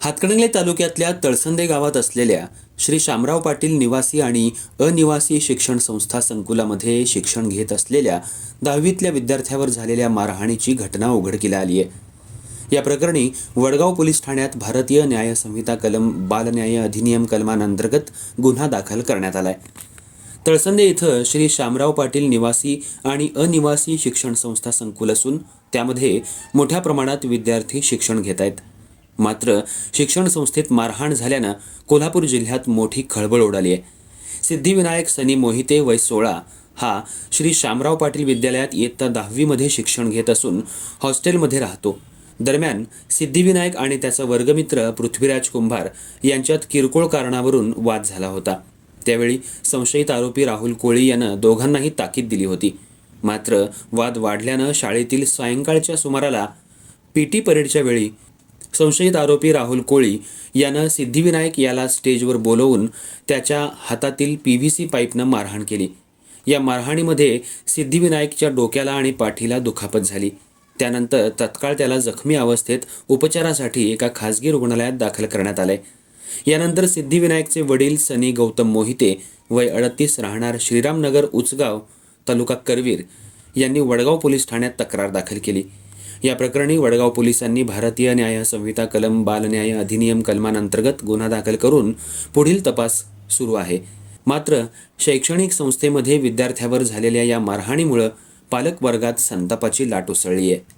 हातकणंगले तालुक्यातल्या तळसंदे गावात असलेल्या श्री शामराव पाटील निवासी आणि अनिवासी शिक्षण संस्था संकुलामध्ये शिक्षण घेत असलेल्या दहावीतल्या विद्यार्थ्यावर झालेल्या मारहाणीची घटना उघडकीला आली आहे. या प्रकरणी वडगाव पोलीस ठाण्यात भारतीय न्याय संहिता कलम बालन्याय अधिनियम कलमांतर्गत गुन्हा दाखल करण्यात आलाय. तळसंदे इथं श्री शामराव पाटील निवासी आणि अनिवासी शिक्षण संस्था संकुल असून त्यामध्ये मोठ्या प्रमाणात विद्यार्थी शिक्षण घेत आहेत मात्र शिक्षण संस्थेत मारहाण झाल्यानं कोल्हापूर जिल्ह्यात मोठी खळबळ उडाली आहे. सिद्धिविनायक सनी मोहिते वय सोळा हा श्री शामराव पाटील विद्यालयात इयत्ता दहावीमध्ये शिक्षण घेत असून हॉस्टेलमध्ये राहतो. दरम्यान सिद्धिविनायक आणि त्याचा वर्गमित्र पृथ्वीराज कुंभार यांच्यात किरकोळ कारणावरून वाद झाला होता. त्यावेळी संशयित आरोपी राहुल कोळी यानं दोघांनाही ताकीद दिली होती. मात्र वाद वाढल्यानं शाळेतील सायंकाळच्या सुमाराला पीटी परेडच्या वेळी संशयित आरोपी राहुल कोळी यानं सिद्धिविनायक याला स्टेजवर बोलवून त्याच्या हातातील पी व्ही सी पाईपनं मारहाण केली. या मारहाणीमध्ये सिद्धिविनायकच्या डोक्याला आणि पाठीला दुखापत झाली. त्यानंतर तत्काळ त्याला जखमी अवस्थेत उपचारासाठी एका खासगी रुग्णालयात दाखल करण्यात आले यानंतर सिद्धिविनायकचे वडील सनी गौतम मोहिते वय अडतीस राहणार श्रीरामनगर उचगाव तालुका करवीर यांनी वडगाव पोलीस ठाण्यात तक्रार दाखल केली. या प्रकरणी वडगाव पोलिसांनी भारतीय न्याय संहिता कलम बालन्याय अधिनियम कलमांतर्गत गुन्हा दाखल करून पुढील तपास सुरू आहे. मात्र शैक्षणिक संस्थेमध्ये विद्यार्थ्यावर झालेल्या या मारहाणीमुळं पालक वर्गात संतापाची लाट उसळली आहे